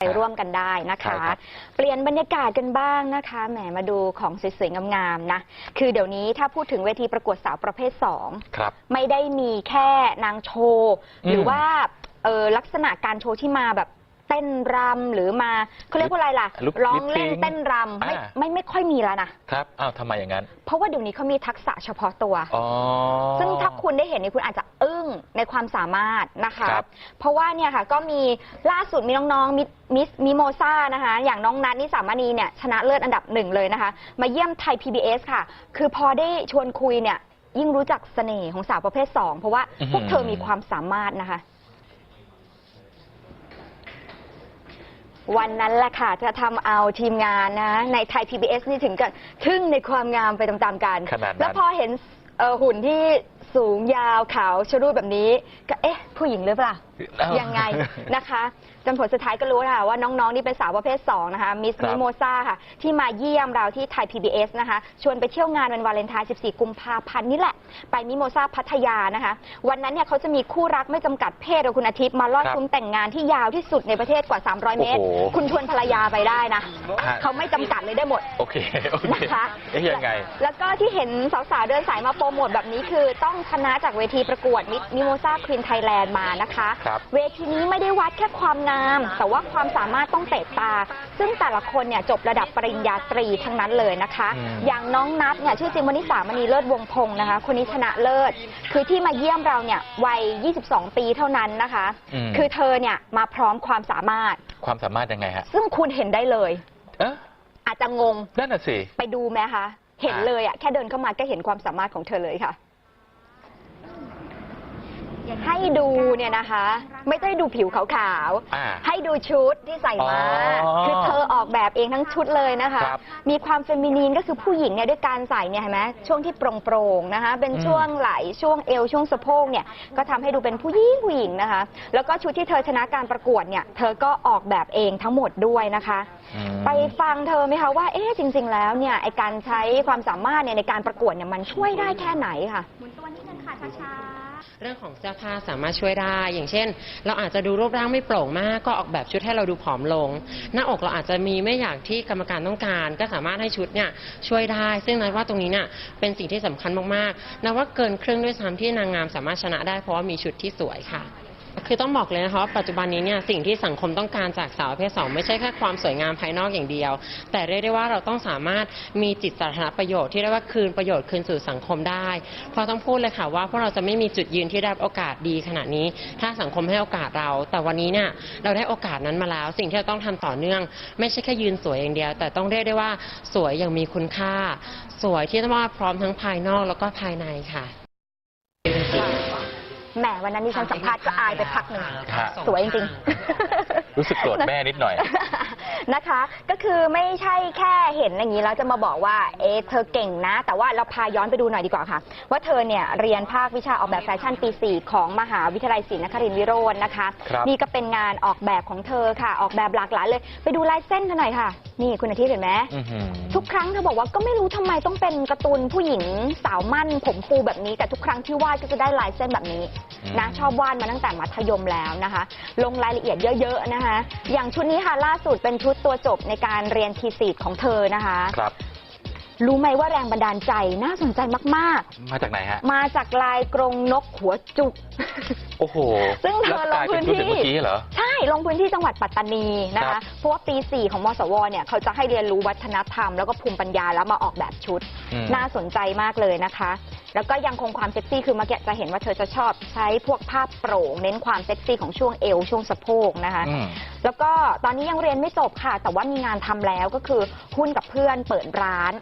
ไปร่วมกันได้นะใช่คะครับเปลี่ยนบรรยากาศกันบ้างนะคะแหมมาดูของสวยๆงามๆนะคือเดี๋ยวนี้ถ้าพูดถึงเวทีประกวดสาวประเภท2ครับไม่ได้มีแค่นางโชว์อืมหรือว่าเออลักษณะการโชว์ที่มาแบบ เต้นรำหรือมาเขาเรียกว่าอะไรล่ะลุกร้องเล่นลิปซิงค์เต้นรำไม่อ่า ไม่ไม่ค่อยมีแล้วนะครับอ้าวทำไมอย่างนั้นเพราะว่าเดี๋ยวนี้เขามีทักษะเฉพาะตัว อ๋อ ซึ่งถ้าคุณได้เห็นเนี่ยคุณอาจจะอึ้งในความสามารถนะคะ ครับเพราะว่าเนี่ยค่ะก็มีล่าสุดมีน้องๆมิสมิสมิโมซานะคะ อย่างน้องนัทนิสามณีเนี่ยชนะเลิศอันดับหนึ่งเลยนะคะ มาเยี่ยมไทย PBS ค่ะ คือพอได้ชวนคุยเนี่ยยิ่งรู้จักเสน่ห์ของสาวประเภท 2 เพราะว่าอื้อหือพวกเธอมีความสามารถนะคะ วันนั้นแหละค่ะจะทำเอาทีมงานนะ ในไทย PBS นี่ถึงกับทึ่งในความงามไปตามๆกัน ขนาดนั้น แล้วพอเห็นเอ่อหุ่นที่ สูงยาวขาวชะรูดแบบนี้ ก็เอ๊ะ ผู้หญิงหรือเปล่า เอ้ายังไงนะคะจนผลสุดท้ายก็รู้ค่ะว่าน้องๆ นี่เป็นสาวประเภท 2 นะคะมิสครับ มิโมซาค่ะ ที่มาเยี่ยมเราที่ไทย PBS นะคะ ชวนไปเที่ยวงานวันวาเลนไทน์ 14 กุมภาพันธ์นี่แหละ ไปมิโมซาพัทยานะคะ วันนั้นเนี่ยเขาจะมีคู่รักไม่จำกัดเพศกับคุณอาทิตย์ มาลอดครับซุ้มแต่งงานที่ยาวที่สุดในประเทศกว่า 300 เมตร โอ้โหคุณชวนภรรยาไปได้นะ ฮะ เขาไม่จำกัดเลยได้หมด โอเค โอเคนะคะเอ๊ะยังไง แล้วก็ที่เห็นสาวๆ เดินสายมาโปรโมทแบบนี้คือต้องชนะจากเวทีประกวดมิโมซาควีนไทยแลนด์มานะคะ ครับ เวทีนี้ไม่ได้วัดแค่ความงาม แต่ว่าความสามารถต้องเตะตา ซึ่งแต่ละคนเนี่ยจบระดับปริญญาตรีทั้งนั้นเลยนะคะ อืม อย่างน้องนัทเนี่ยชื่อจริงวนิสามณีเลิศวงศ์พงศ์นะคะ คนนี้ชนะเลิศ คือที่มาเยี่ยมเราเนี่ยวัย 22 ปีเท่านั้นนะคะมคือเธอเนี่ยมาพร้อมความสามารถ ความสามารถยังไงฮะซึ่งคุณเห็นได้เลย เอ๊ะอาจจะงงนั่นน่ะสิ ไปดูไหมคะ เห็นอะเลยอะแค่เดินเข้ามาก็เห็นความสามารถของเธอเลยค่ะ ให้ดูเนี่ยนะคะ ไม่ได้ดูผิวขาวอ่าๆ ให้ดูชุดที่ใส่มา อ๋อคือเธอออกแบบเองทั้งชุดเลยนะคะ ครับมีความเฟมินีนก็คือผู้หญิงเนี่ยด้วยการใส่เนี่ยเห็นไหมช่วงที่โปร่งๆนะคะ เป็นอืม ช่วงไหล่ช่วงเอวช่วงสะโพกเนี่ยก็ทำให้ดูเป็นผู้หญิงผู้หญิงนะคะ แล้วก็ชุดที่เธอชนะการประกวดเนี่ยเธอก็ออกแบบเองทั้งหมดด้วยนะคะ อืม ไปฟังเธอไหมคะว่าเอ๊ะจริง ๆ แล้วเนี่ยไอการใช้ความสามารถเนี่ยในการประกวดเนี่ยมันช่วยได้แค่ไหนค่ะ หมุนตัวนิดนึงค่ะช้าๆ เรื่องของเสื้อผ้าสามารถช่วยได้ อย่างเช่น เราอาจจะดูรูปร่างไม่โปร่งมากก็ออกแบบชุดให้เราดูผอมลง หน้าอกเราอาจจะมีไม่อย่างที่กรรมการต้องการ ก็สามารถให้ชุดเนี่ยช่วยได้ ซึ่งนันว่าตรงนี้เนี่ยเป็นสิ่งที่สำคัญมากๆนันว่าเกินครึ่งด้วยซ้ำที่นางงามสามารถชนะได้เพราะว่ามีชุดที่สวยค่ะ คือต้องบอกเลยนะคะว่าปัจจุบันนี้เนี่ยสิ่งที่สังคมต้องการจากสาวประเภทสองไม่ใช่แค่ความสวยงามภายนอกอย่างเดียว แต่เรียกได้ว่าเราต้องสามารถมีจิตสาธารณประโยชน์ที่เรียกว่าคืนประโยชน์คืนสู่สังคมได้ เพราะต้องพูดเลยค่ะว่าพวกเราจะไม่มีจุดยืนที่ได้โอกาสดีขนาดนี้ ถ้าสังคมให้โอกาสเรา แต่วันนี้เนี่ยเราได้โอกาสนั้นมาแล้ว สิ่งที่เราต้องทำต่อเนื่อง ไม่ใช่แค่ยืนสวยอย่างเดียว แต่ต้องเรียกได้ว่าสวยอย่างมีคุณค่า สวยที่ต้องว่าพร้อมทั้งภายนอกแล้วก็ภายในค่ะ แหมวันนั้นที่ฉันสัมภาษณ์ก็อายไปพักหนึ่งฮะสวยจริงๆ รู้สึกโกรธแม่นิดหน่อย นะคะ ก็คือไม่ใช่แค่เห็นอย่างนี้แล้วจะมาบอกว่าเอะเธอเก่งนะ แต่ว่าเราพาย้อนไปดูหน่อยดีกว่าค่ะ ว่าเธอเนี่ยเรียนภาควิชาออกแบบแฟชั่นปี 4 ของมหาวิทยาลัยศรีนครินทร์วิโรจน์นะคะ ครับ นี่ก็เป็นงานออกแบบของเธอค่ะ ออกแบบหลากหลายเลย ไปดูลายเส้นเธอหน่อยค่ะ นี่คุณอาทิตย์เห็นไหม อื้อหือ ทุกครั้งเธอบอกว่าก็ไม่รู้ทำไมต้องเป็นการ์ตูนผู้หญิงสาวมั่น ผมฟูแบบนี้ แต่ทุกครั้งที่วาดก็จะได้ลายเส้นแบบนี้นะอืมชอบวาดมาตั้งแต่มัธยมแล้วนะคะ ลงรายละเอียดเยอะๆนะคะ อย่างชุดนี้ค่ะล่าสุดเป็นชุดตัวจบในการเรียนทีสีของเธอนะคะครับ รู้ไหมว่าแรงบันดาลใจน่าสนใจมาก มาจากไหนฮะ ๆ มาจากลายกรงนกหัวจุก โอ้โหซึ่งเธอแล้วกลายเป็นลงพื้ชุดนที่เมื่อกี้เหรอใช่ ลงพื้นที่จังหวัดปัตตานีนะครัคะบ เพราะว่าปี 4 ของมสวเนี่ยเขาจะให้เรียนรู้วัฒนธรรม แล้วก็ภูมิปัญญาแล้วมาออกแบบชุด อืม น่าสนใจมากเลยนะคะ แล้วก็ยังคงความเซ็กซี่คือเมื่อกี้จะเห็นว่าเธอจะชอบใช้พวกภาพโปร่ง เน้นความเซ็กซี่ของช่วงเอวช่วงสะโพกนะคะ อืม แล้วก็ตอนนี้ยังเรียนไม่จบค่ะ แต่ว่ามีงานทำแล้วก็คือหุ้นกับเพื่อนเปิดร้าน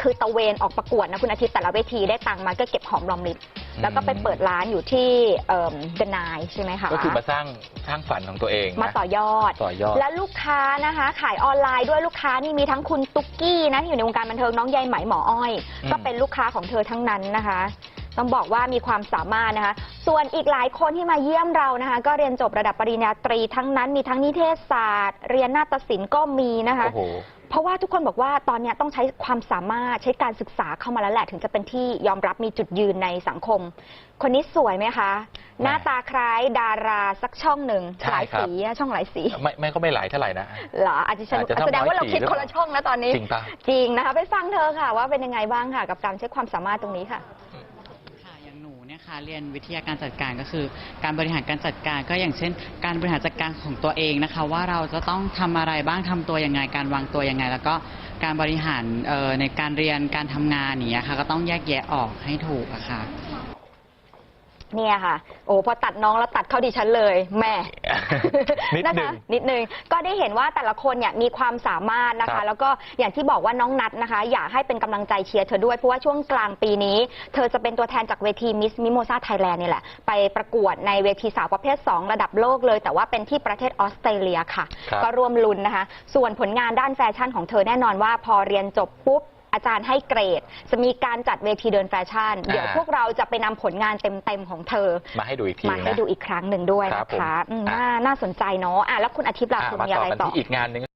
คือตะเวนออกประกวดนะคุณอาทิตย์แต่ละเวทีได้ตังค์มาก็เก็บหอมรอมริบ แล้วก็ไปเปิดร้านอยู่ที่เดนายใช่ไหมคะก็คือมาสร้างสร้างฝันของตัวเองมานะต่อยอดต่อยอด และลูกค้านะคะ ขายออนไลน์ด้วยลูกค้านี่มีทั้งคุณตุ๊กกี้นะที่อยู่ในวงการบันเทิงน้องใยไหมหมออ้อยอืมก็เป็นลูกค้าของเธอทั้งนั้นนะคะต้องบอกว่ามีความสามารถนะคะ ส่วนอีกหลายคนที่มาเยี่ยมเรานะคะ ก็เรียนจบระดับปริญญาตรีทั้งนั้นมีทั้งนิเทศศาสตร์ เรียนนาฏศิลป์ก็มีนะคะโอ้โห เพราะว่าทุกคนบอกว่าตอนเนี้ยต้องใช้ความสามารถใช้การศึกษาเข้ามาแล้วแหละ ถึงจะเป็นที่ยอมรับมีจุดยืนในสังคม คนนี้สวยไหมคะ หน้าตาคล้ายดาราสักช่องหนึ่งใช่หลายครับสีอะช่องหลายสีไม่ไม่ก็ไม่หลายเท่าไหร่นะเหรออาจจะฉันอาจจะต้องแสดงว่าเราร้อยสีคิดหรือคนละเปล่าช่องแล้วตอนนี้จริงปะจริงนะคะไปฟังเธอค่ะ ว่าเป็นยังไงบ้างค่ะ กับการใช้ความสามารถตรงนี้ค่ะค่ะอย่างห นูเนี่ยค่ะเรียนวิทยาการจัดการก็คือ การบริหารการจัดการก็อย่างเช่น การบริหารจัดการของตัวเองนะคะ ว่าเราจะต้องทำอะไรบ้างทำตัวยังไง การวางตัวยังไง แล้วก็การบริหารเอ่อในการเรียนการทำงานอย่างเนี้ยค่ะก็ต้องแยกแยะออกให้ถูกอะค่ะ เนี่ยค่ะ โอ้พอตัดน้องแล้วตัดเข้าดิฉันเลยแหม่ นิดหนึ่งะคะนิดนึงก็ได้เห็นว่าแต่ละคนเนี่ยมีความสามารถนะครัคะ บแล้วก็อย่างที่บอกว่าน้องนัทนะคะ อยากให้เป็นกำลังใจเชียร์เธอด้วย เพราะว่าช่วงกลางปีนี้ เธอจะเป็นตัวแทนจากเวทีมิสมิโมซาไทยแลนด์นี่แหละ ไปประกวดในเวทีสาวประเภท 2 ระดับโลกเลย แต่ว่าเป็นที่ประเทศออสเตรเลียค่ะ ครับ ก็ร่วมลุ้นนะคะ ส่วนผลงานด้านแฟชั่นของเธอแน่นอนว่าพอเรียนจบปุ๊บ อาจารย์ให้เกรด จะมีการจัดเวทีเดินแฟชั่น เดี๋ยวอ่าพวกเราจะไปนำผลงานเต็มๆของเธอ มาให้ดูอีกทีมาให้นะ ดูอีกครั้งหนึ่งด้วยครับนะคะผมอืมอะน่าน่าสนใจเนาะอะแล้วคุณอาทิตย์ล่ะอะคุณมามีต่อะอไรกันต่อ ที่อีกงานหนึ่ง